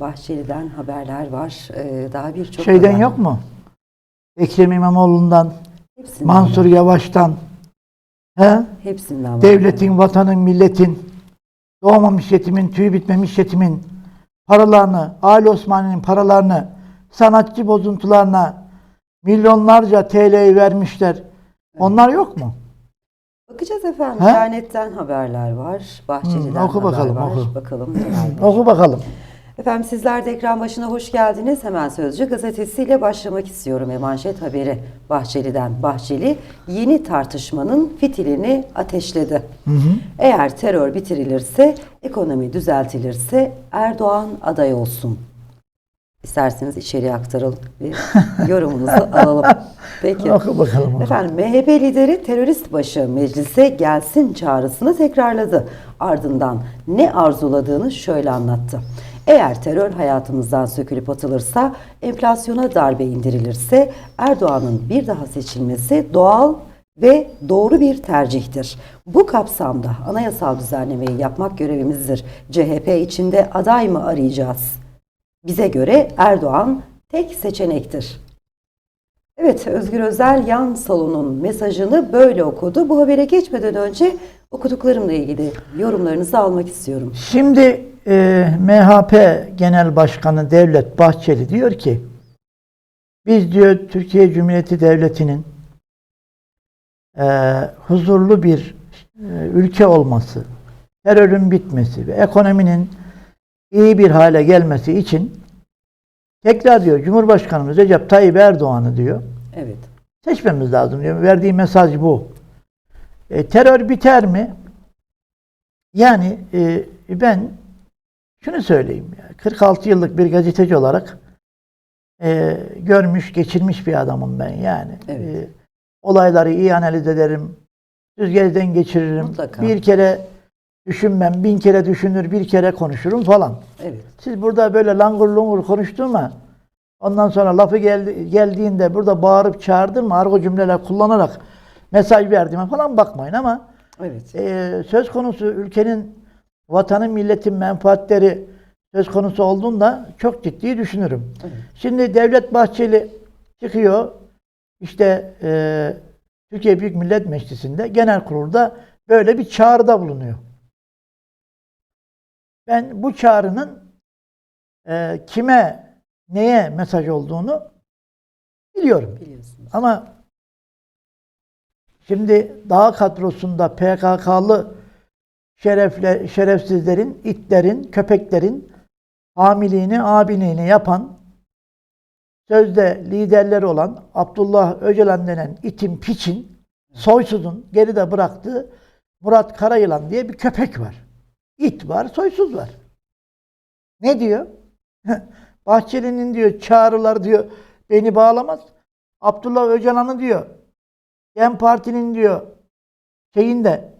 Bahçeli'den haberler var. Ee, daha birçok Şeyden haber- yok mu? Ekrem İmamoğlu'ndan, Hepsinden Mansur var. Yavaş'tan, he? Hepsinden var. devletin, vatanın, milletin, doğmamış yetimin, tüyü bitmemiş yetimin paralarını, Ali Osman'ın paralarını, sanatçı bozuntularına milyonlarca TL'yi vermişler. Onlar yok mu? Bakacağız efendim. He? İnternetten haberler var. Bahçeli'den Hmm, oku haber bakalım, var. oku. Bakalım. Oku bakalım. Efendim sizler de ekran başına hoş geldiniz. Hemen Sözcü gazetesiyle başlamak istiyorum. E manşet haberi Bahçeli'den. Bahçeli yeni tartışmanın fitilini ateşledi. Eğer terör bitirilirse, ekonomi düzeltilirse Erdoğan aday olsun. İsterseniz içeriye aktaralım bir yorumunuzu alalım. Peki. Oku bakalım. Efendim MHP lideri terörist başı meclise gelsin çağrısını tekrarladı. Ardından ne arzuladığını şöyle anlattı. Eğer terör hayatımızdan sökülüp atılırsa, enflasyona darbe indirilirse Erdoğan'ın bir daha seçilmesi doğal ve doğru bir tercihtir. Bu kapsamda anayasal düzenlemeyi yapmak görevimizdir. CHP içinde aday mı arayacağız? Bize göre Erdoğan tek seçenektir. Evet, Özgür Özel yan salonun mesajını böyle okudu. Bu habere geçmeden önce okuduklarımla ilgili yorumlarınızı almak istiyorum. Şimdi e, MHP Genel Başkanı Devlet Bahçeli diyor ki biz diyor Türkiye Cumhuriyeti Devleti'nin e, huzurlu bir e, ülke olması, terörün bitmesi ve ekonominin iyi bir hale gelmesi için tekrar diyor Cumhurbaşkanımız Recep Tayyip Erdoğan'ı diyor Evet. seçmemiz lazım diyor. Verdiği mesaj bu. E, terör biter mi? Yani e, ben şunu söyleyeyim. ya, 46 yıllık bir gazeteci olarak e, görmüş, geçirmiş bir adamım ben yani. Evet. E, olayları iyi analiz ederim. Süzgecden geçiririm. Mutlaka. Bir kere düşünmem, bin kere düşünür, bir kere konuşurum falan. Evet. Siz burada böyle langur lungur konuştuğuma ondan sonra lafı geldi, geldiğinde burada bağırıp çağırdırma argo cümleler kullanarak mesaj verdiğime falan bakmayın ama Evet. e, söz konusu ülkenin vatanın milletin menfaatleri söz konusu olduğunda çok ciddi düşünürüm. Evet. Şimdi Devlet Bahçeli çıkıyor işte e, Türkiye Büyük Millet Meclisi'nde genel kurulda böyle bir çağrıda bulunuyor. Ben bu çağrının e, kime neye mesaj olduğunu biliyorum. Biliyorsunuz. Ama şimdi dağ kadrosunda PKK'lı şerefle, şerefsizlerin, itlerin, köpeklerin hamiliğini, abiliğini yapan sözde liderleri olan Abdullah Öcalan denen itin piçin soysuzun geride bıraktığı Murat Karayılan diye bir köpek var. İt var, soysuz var. Ne diyor? Bahçeli'nin diyor çağrılar diyor beni bağlamaz. Abdullah Öcalan'ı diyor Dem Parti'nin diyor şeyinde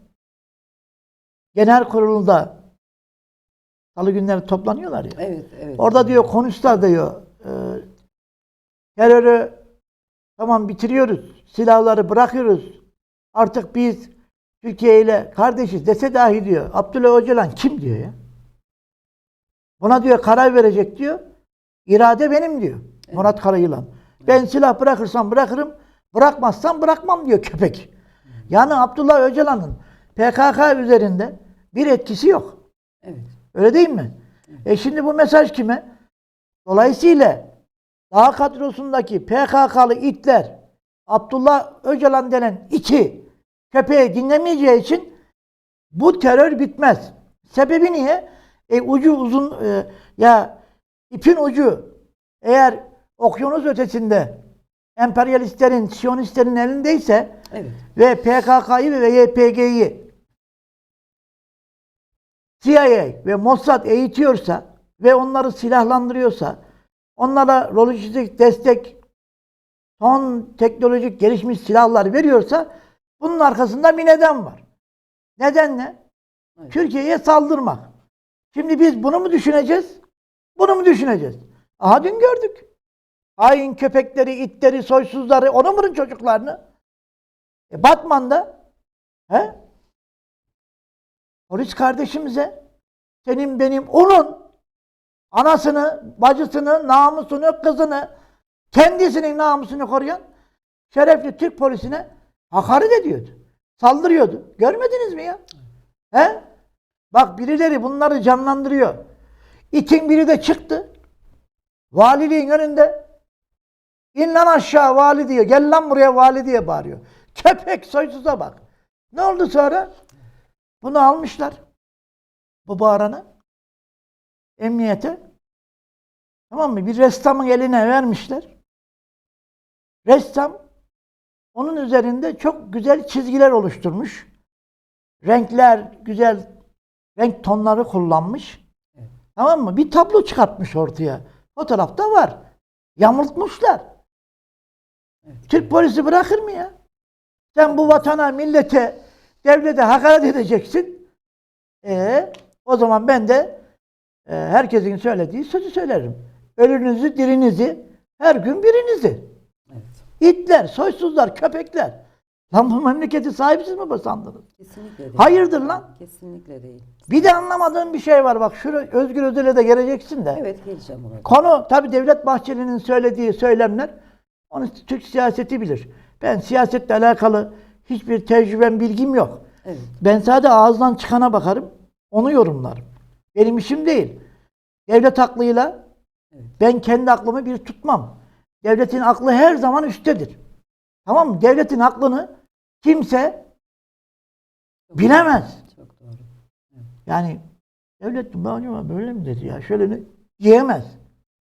genel kurulunda salı günleri toplanıyorlar ya. Evet, evet. Orada diyor konuşsa diyor e, terörü tamam bitiriyoruz. Silahları bırakıyoruz. Artık biz Türkiye ile kardeşiz dese dahi diyor. Abdullah Öcalan kim diyor ya? Buna diyor karar verecek diyor. İrade benim diyor. Murat Karayılan. Ben silah bırakırsam bırakırım. Bırakmazsam bırakmam diyor köpek. Yani Abdullah Öcalan'ın PKK üzerinde bir etkisi yok. Evet. Öyle değil mi? E şimdi bu mesaj kime? Dolayısıyla dağ kadrosundaki PKK'lı itler Abdullah Öcalan denen iki köpeği dinlemeyeceği için bu terör bitmez. Sebebi niye? E ucu uzun e, ya ipin ucu eğer okyanus ötesinde emperyalistlerin, siyonistlerin elindeyse Evet. ve PKK'yı ve YPG'yi CIA ve Mossad eğitiyorsa ve onları silahlandırıyorsa, onlara lojistik destek, son teknolojik gelişmiş silahlar veriyorsa bunun arkasında bir neden var. Neden ne? Evet. Türkiye'ye saldırmak. Şimdi biz bunu mu düşüneceğiz? Bunu mu düşüneceğiz? Aha dün gördük. Hain köpekleri, itleri, soysuzları, onun bunun çocuklarını. E Batman'da he? Polis kardeşimize senin benim onun anasını, bacısını, namusunu, kızını, kendisinin namusunu koruyan şerefli Türk polisine hakaret ediyordu. Saldırıyordu. Görmediniz mi ya? He? Bak birileri bunları canlandırıyor. İtin biri de çıktı. Valiliğin önünde İn lan aşağı vali diyor. Gel lan buraya vali diye bağırıyor. Köpek soysuza bak. Ne oldu sonra? Bunu almışlar. Bu bağıranı. Emniyete. Tamam mı? Bir ressamın eline vermişler. Ressam onun üzerinde çok güzel çizgiler oluşturmuş. Renkler, güzel renk tonları kullanmış. Tamam mı? Bir tablo çıkartmış ortaya. Fotoğrafta var. Yamultmuşlar. Türk polisi bırakır mı ya? Sen bu vatana, millete, devlete hakaret edeceksin. E o zaman ben de e, herkesin söylediği sözü söylerim. Ölünüzü, dirinizi, her gün birinizi. İtler, soysuzlar, köpekler. Lan bu memleketi sahipsiz mi sandınız? Kesinlikle değil. Hayırdır lan? Kesinlikle değil. Bir de anlamadığım bir şey var. Bak şuraya Özgür Özel'e de geleceksin de. Evet geleceğim ona. Konu tabi Devlet Bahçeli'nin söylediği söylemler onu Türk siyaseti bilir. Ben siyasetle alakalı hiçbir tecrübem, bilgim yok. Evet. Ben sadece ağızdan çıkana bakarım, onu yorumlarım. Benim işim değil. Devlet aklıyla Evet. ben kendi aklımı bir tutmam. Devletin aklı her zaman üsttedir. Tamam mı? Devletin aklını kimse bilemez. Çok doğru. Yani devlet böyle mi dedi ya şöyle mi diyemez.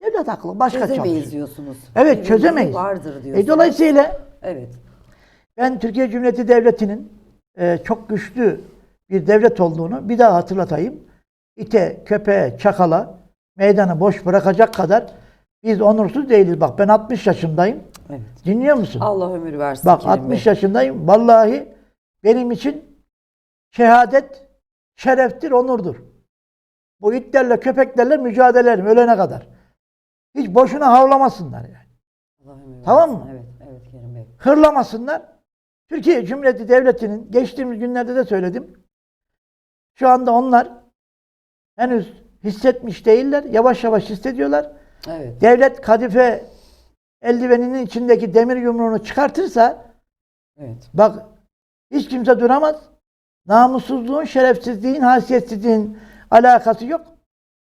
Devlet aklı başka Çözemeyiz çalışıyor. diyorsunuz. Evet, Bir çözemeyiz. Vardır E, diyorsunuz. dolayısıyla Evet. ben Türkiye Cumhuriyeti Devleti'nin e, çok güçlü bir devlet olduğunu bir daha hatırlatayım. İte, köpeğe, çakala meydanı boş bırakacak kadar biz onursuz değiliz. Bak ben 60 yaşındayım. Evet. Dinliyor musun? Allah ömür versin. Bak Kerim 60 Bey. yaşındayım. Vallahi benim için şehadet şereftir, onurdur. Bu itlerle, köpeklerle mücadele ederim ölene kadar. Hiç boşuna havlamasınlar yani. Allah ömür Tamam versin. mı? Evet. Evet Kerim Bey. Hırlamasınlar. Türkiye Cumhuriyeti Devleti'nin geçtiğimiz günlerde de söyledim. Şu anda onlar henüz hissetmiş değiller. Yavaş yavaş hissediyorlar. Evet. Devlet kadife eldiveninin içindeki demir yumruğunu çıkartırsa Evet. Bak hiç kimse duramaz. Namussuzluğun, şerefsizliğin, haysiyetsizliğin alakası yok.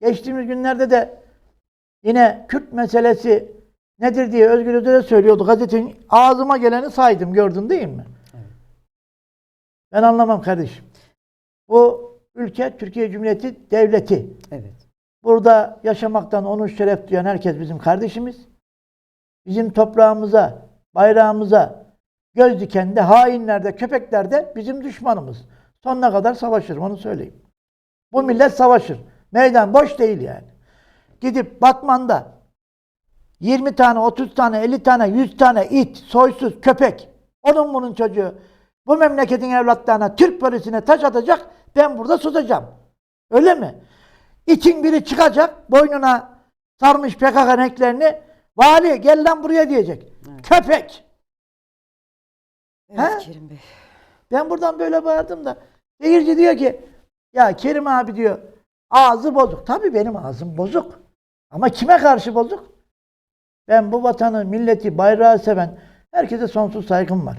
Geçtiğimiz günlerde de yine Kürt meselesi nedir diye Özgür Özel'e söylüyordu. Gazetenin ağzıma geleni saydım gördün değil mi? Evet. Ben anlamam kardeşim. Bu ülke Türkiye Cumhuriyeti Devleti. Evet. Burada yaşamaktan onur şeref duyan herkes bizim kardeşimiz. Bizim toprağımıza, bayrağımıza göz diken de, hainler bizim düşmanımız. Sonuna kadar savaşır, onu söyleyeyim. Bu millet savaşır. Meydan boş değil yani. Gidip Batman'da 20 tane, 30 tane, 50 tane, 100 tane it, soysuz, köpek, onun bunun çocuğu bu memleketin evlatlarına, Türk polisine taş atacak, ben burada susacağım. Öyle mi? İtin biri çıkacak, boynuna sarmış PKK renklerini, vali gel lan buraya diyecek. Evet. Köpek! Evet He? Kerim Bey. Ben buradan böyle bağırdım da, seyirci diyor ki, ya Kerim abi diyor, ağzı bozuk. Tabii benim ağzım bozuk. Ama kime karşı bozuk? Ben bu vatanı, milleti, bayrağı seven herkese sonsuz saygım var.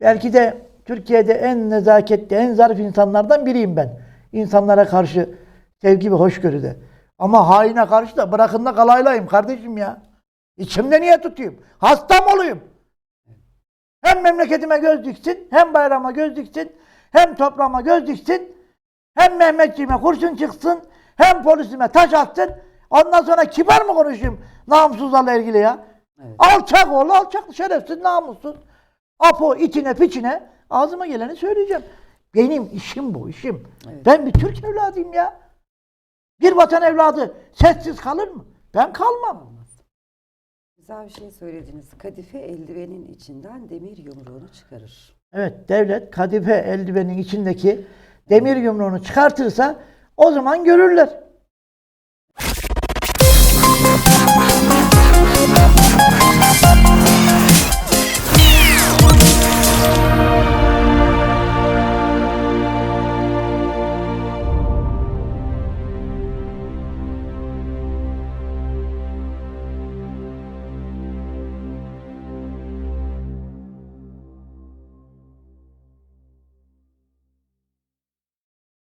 Belki de Türkiye'de en nezaketli, en zarif insanlardan biriyim ben. İnsanlara karşı sevgi ve hoşgörüde. Ama haine karşı da bırakın da kalaylayım kardeşim ya. İçimde niye tutayım? Hasta mı olayım? Hem memleketime göz diksin, hem bayrama göz diksin, hem toprağıma göz diksin, hem Mehmetçiğime kurşun çıksın, hem polisime taş atsın. Ondan sonra kibar mı konuşayım namussuzlarla ilgili ya? Evet. Alçak oğlu alçak, şerefsiz, namussuz. Apo, itine, piçine ağzıma geleni söyleyeceğim. Benim işim bu, işim. Evet. Ben bir Türk evladıyım ya. Bir vatan evladı sessiz kalır mı? Ben kalmam. Güzel bir şey söylediniz. Kadife eldivenin içinden demir yumruğunu çıkarır. Evet, devlet kadife eldivenin içindeki demir yumruğunu çıkartırsa o zaman görürler.